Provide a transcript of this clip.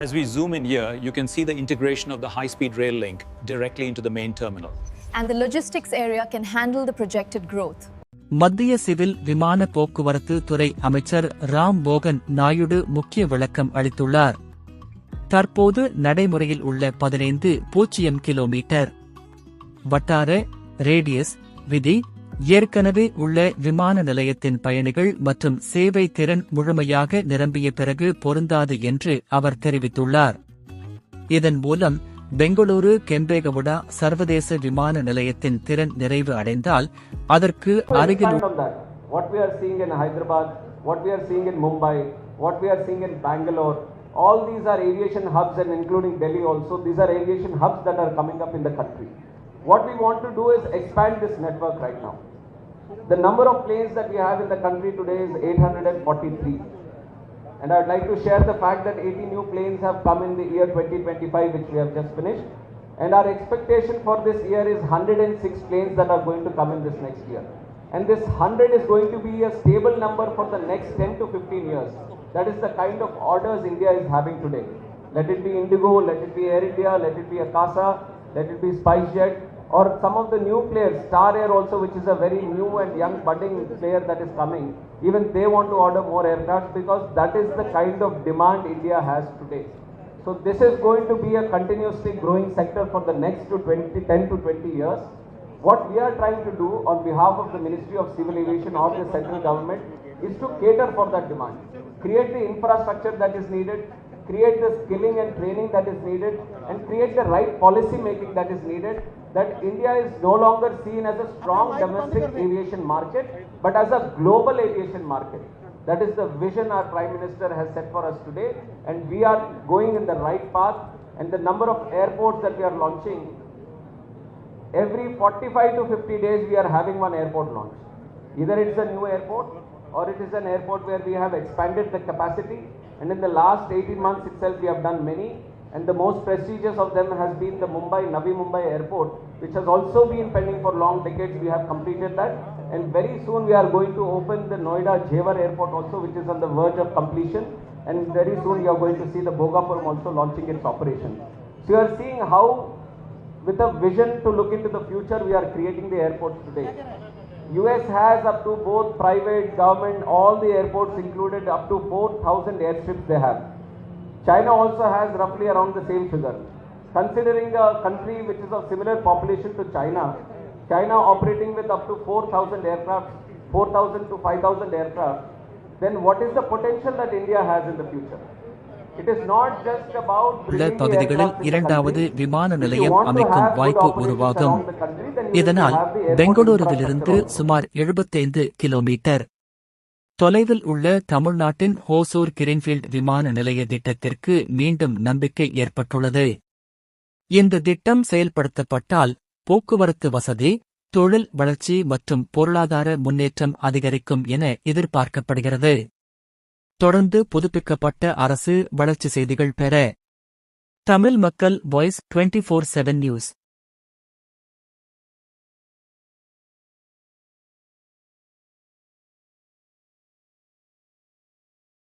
As we zoom in here, you can see the integration of the high-speed rail link directly into the main terminal. and the logistics area can handle the projected growth. மத்திய civil விமான போக்குவரத்து துறை அமைச்சர் ராம் மோகன் நாயுடு முக்கிய விளக்கம் அளித்துள்ளார் தற்போது நடைமுறையில் உள்ள பதினைந்து பூஜ்ஜியம் கிலோமீட்டர் வட்டார ரேடியஸ் விதி ஏற்கனவே உள்ள விமான நிலையத்தின் பயணிகள் மற்றும் சேவை திறன் முழுமையாக நிரம்பிய பிறகு பொருந்தாது என்று அவர் தெரிவித்துள்ளார் இதன் மூலம் பெங்களூரு கெம்பேகவுடா சர்வதேச விமான நிலையத்தின் திறன் நிறைவு அடைந்தால் அதற்கு அருகில் expand on that. What we are seeing in Hyderabad, what we are seeing in Mumbai, what we are seeing in Bangalore, all these are aviation hubs and including Delhi also, these are aviation hubs that are coming up in the country. What we want to do is expand this network right now. The number of planes that we have in the country today is 843. And I would like to share the fact that 80 new planes have come in the year 2025, which we have just finished. And our expectation for this year is 106 planes that are going to come in this next year. And this 100 is going to be a stable number for the next 10 to 15 years. That is the kind of orders India is having today. Let it be Indigo, let it be Air India, let it be Akasa, let it be SpiceJet, or some of the new players, Star Air also, which is a very new and young budding player that is coming. Even they want to order more aircraft because that is the kind of demand India has today. So this is going to be a continuously growing sector for the next to 20, 10 to 20 years. What we are trying to do on behalf of the Ministry of Civil Aviation or the central government is to cater for that demand, create the infrastructure that is needed, create the skilling and training that is needed, and create the right policy making that is needed. That India is no longer seen as a strong domestic aviation market, but as a global aviation market. That is the vision our Prime Minister has set for us today, and we are going in the right path. And the number of airports that we are launching, every 45 to 50 days we are having one airport launch. Either it's a new airport or it is an airport where we have expanded the capacity. And in the last 18 months itself, we have done many. And the most prestigious of them has been the Mumbai, Navi Mumbai airport, which has also been pending for long decades. We have completed that. And very soon we are going to open the Noida Jewar airport also, which is on the verge of completion. And very soon you are going to see the Bogapuram also launching its operation. So you are seeing how with a vision to look into the future, we are creating the airports today. US has up to both private, government, all the airports included up to 4,000 airstrips they have. China also has roughly around the same figure. Considering a country which is of similar population to China, China operating with up to 4,000 aircraft, 4,000 to 5,000 aircraft, then what is the potential that India has in the future? It is not just about உள்ள பகுதிகளில் இரண்டாவது. விமான நிலையம் அமைக்கும் வாய்ப்பு உருவாகும் இதனால் பெங்களூருவிலிருந்து. சுமார் 75 கிலோமீட்டர் தொலைவில் உள்ள தமிழ்நாட்டின் ஹோசூர் கிரீன்ஃபீல்ட் விமான நிலைய திட்டத்திற்கு மீண்டும் நம்பிக்கை ஏற்பட்டுள்ளது. இந்த திட்டம் செயல்படுத்தப்பட்டால் போக்குவரத்து வசதி தொழில் வளர்ச்சி மற்றும் பொருளாதார முன்னேற்றம் அதிகரிக்கும் என எதிர்பார்க்கப்படுகிறது. தொடர்ந்து புதுப்பிக்கப்பட்ட அரசு வளர்ச்சி செய்திகள் பெற தமிழ் மக்கள் voice twenty four seven news.